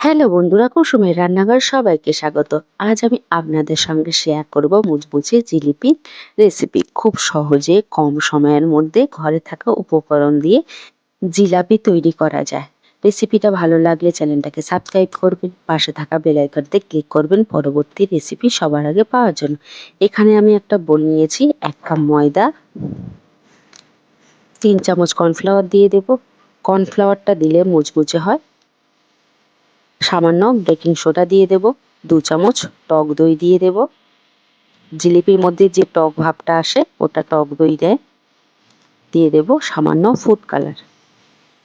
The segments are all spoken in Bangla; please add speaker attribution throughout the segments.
Speaker 1: হ্যালো বন্ধুরা, কুসুমের রান্নাঘর সবাইকে স্বাগত। আজ আমি আপনাদের সঙ্গে শেয়ার করব মুচমুচে জিলিপির রেসিপি খুব সহজে, কম সময়ের মধ্যে ঘরে থাকা উপকরণ দিয়ে জিলাপি তৈরি করা যায়। রেসিপিটা ভালো লাগলে চ্যানেলটাকে সাবস্ক্রাইব করবেন, পাশে থাকা বেলাইকনতে ক্লিক করবেন, পরবর্তী রেসিপি সবার আগে পাওয়ার জন্য। এখানে আমি একটা বোল নিয়েছি, এক কাপ ময়দা, তিন চামচ কর্নফ্লাওয়ার দিয়ে দেব। কর্নফ্লাওয়ারটা দিলে মুচমুচে হয়। সামান্য বেকিং সোডা দিয়ে দেব, দু চামচ টক দই দিয়ে দেব। জিলিপির মধ্যে যে টক ভাবটা আসে, ওটা টক দই দেয়। দিয়ে দেব সামান্য ফুড কালার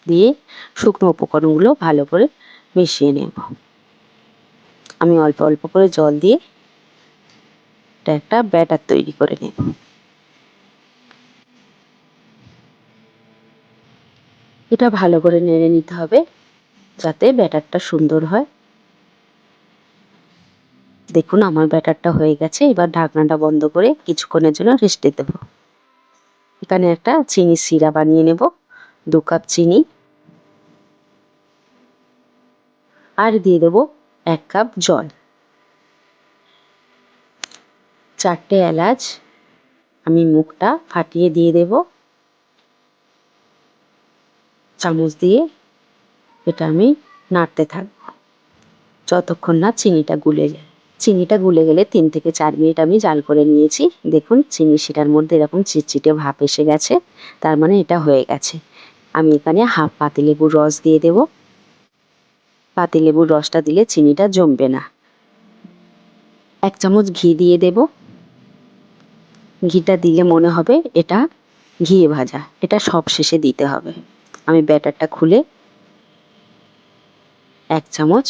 Speaker 1: দিয়ে শুকনো উপকরণগুলো ভালো করে মিশিয়ে নেব। আমি অল্প অল্প করে জল দিয়ে এটা একটা ব্যাটার তৈরি করে নেব। এটা ভালো করে নেড়ে নিতে হবে। যাতে ব্যাটারটা সুন্দর হয়। দেখুন, আমার ব্যাটারটা হয়ে গেছে। এবার ঢাকনাটা বন্ধ করে কিছুক্ষণের জন্য রেস্টে দেব। এখানে একটা চিনি সিরা বানিয়ে নেব, দু কাপ চিনি। আর দিয়ে দেব এক কাপ জল। চারটে এলাচ, আমি মুখটা ফাটিয়ে দিয়ে দেব। চামচ দিয়ে এটা আমি নাড়তে থাকব। যতক্ষণ না চিনিটা গুলে যায়। চিনিটা গুলে গেলে তিন থেকে চার মিনিট আমি জাল করে নিয়েছি। দেখুন, চিনি সেটার মধ্যে এরকম চিটচিটে ভাপ এসে গেছে। তার মানে এটা হয়ে গেছে। আমি এখানে হাফ পাতিলেবুর রস দিয়ে দেব। পাতিলেবুর রসটা দিলে চিনিটা জমবে না। এক চামচ ঘি দিয়ে দেব। ঘিটা দিলে মনে হবে এটা ঘিয়ে ভাজা। এটা সব শেষে দিতে হবে। আমি ব্যাটারটা খুলে এক চামচ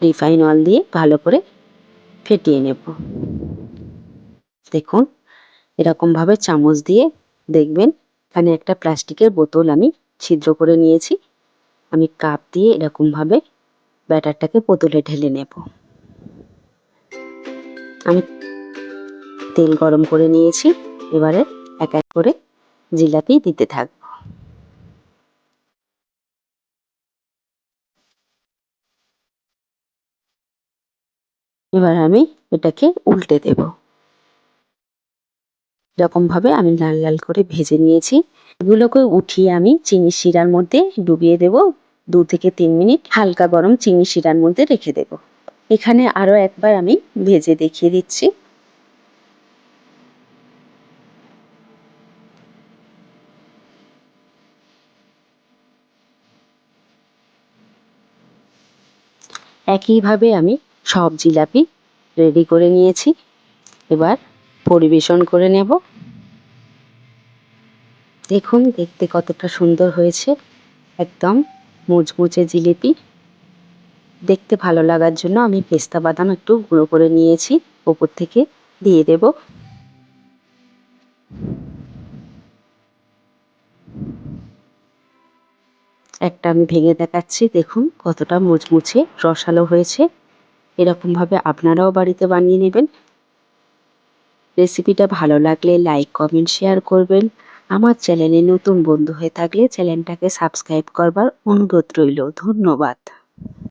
Speaker 1: রিফাইন অয়েল দিয়ে ভালো করে ফেটিয়ে নেব। দেখুন, এরকমভাবে চামচ দিয়ে দেখবেন এখানে একটা প্লাস্টিকের বোতল আমি ছিদ্র করে নিয়েছি। আমি কাপ দিয়ে এরকমভাবে ব্যাটারটাকে বোতলে ঢেলে নেব। আমি তেল গরম করে নিয়েছি, এবারে এক এক করে জিলাপি দিতে থাকব। এবার আমি এটাকে উল্টে দেব। এরকমভাবে আমি লাল লাল করে ভেজে নিয়েছি। এগুলোকে উঠিয়ে আমি চিনি শিরার মধ্যে ডুবিয়ে দেব। দু থেকে তিন মিনিট হালকা গরম চিনি শিরার মধ্যে রেখে দেব। এখানে আরও একবার আমি ভেজে দেখিয়ে দিচ্ছি। একইভাবে আমি সব জিলাপি রেডি করে নিয়েছি। এবার পরিবেশন করে নেব। দেখুন, দেখতে কতটা সুন্দর হয়েছে। একদম মুচমুচে জিলিপি। দেখতে ভালো লাগার জন্য আমি পেস্তা বাদাম একটু গুঁড়ো করে নিয়েছি। ওপর থেকে দিয়ে দেব। একটা আমি ভেঙে দেখাচ্ছি। দেখুন, কতটা মুচমুচে রসালো হয়েছে। এরকমভাবে আপনারাও বাড়িতে বানিয়ে নেবেন। রেসিপিটা ভালো লাগলে লাইক, কমেন্ট, শেয়ার করবেন। আমার চ্যানেলে নতুন বন্ধু হয়ে থাকলে চ্যানেলটাকে সাবস্ক্রাইব করবার অনুরোধ রইল। ধন্যবাদ।